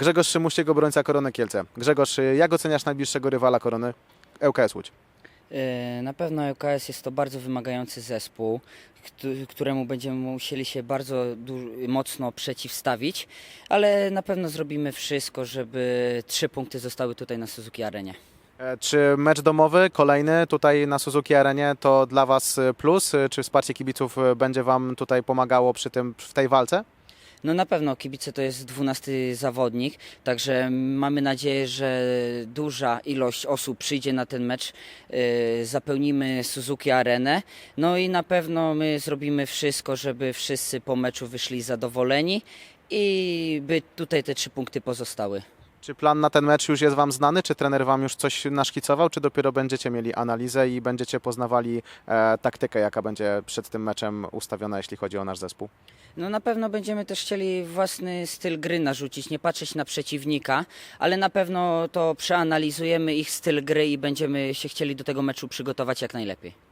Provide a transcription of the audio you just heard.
Grzegorz Szymuściek, obrońca Korony Kielce. Grzegorz, jak oceniasz najbliższego rywala Korony? ŁKS Łódź. E, Na pewno ŁKS jest to bardzo wymagający zespół, któ- któremu będziemy musieli się bardzo mocno przeciwstawić, ale na pewno zrobimy wszystko, żeby trzy punkty zostały tutaj na Suzuki Arenie. E, Czy mecz domowy, kolejny tutaj na Suzuki Arenie to dla Was plus? Czy wsparcie kibiców będzie Wam tutaj pomagało przy tym, w tej walce? No na pewno kibice to jest 12 zawodnik, także mamy nadzieję, że duża ilość osób przyjdzie na ten mecz, e, zapełnimy Suzuki Arenę. No i na pewno my zrobimy wszystko, żeby wszyscy po meczu wyszli zadowoleni i by tutaj te trzy punkty pozostały. Czy plan na ten mecz już jest Wam znany? Czy trener Wam już coś naszkicował? Czy dopiero będziecie mieli analizę i będziecie poznawali e, taktykę, jaka będzie przed tym meczem ustawiona, jeśli chodzi o nasz zespół? No na pewno będziemy też chcieli własny styl gry narzucić, nie patrzeć na przeciwnika, ale na pewno to przeanalizujemy ich styl gry i będziemy się chcieli do tego meczu przygotować jak najlepiej.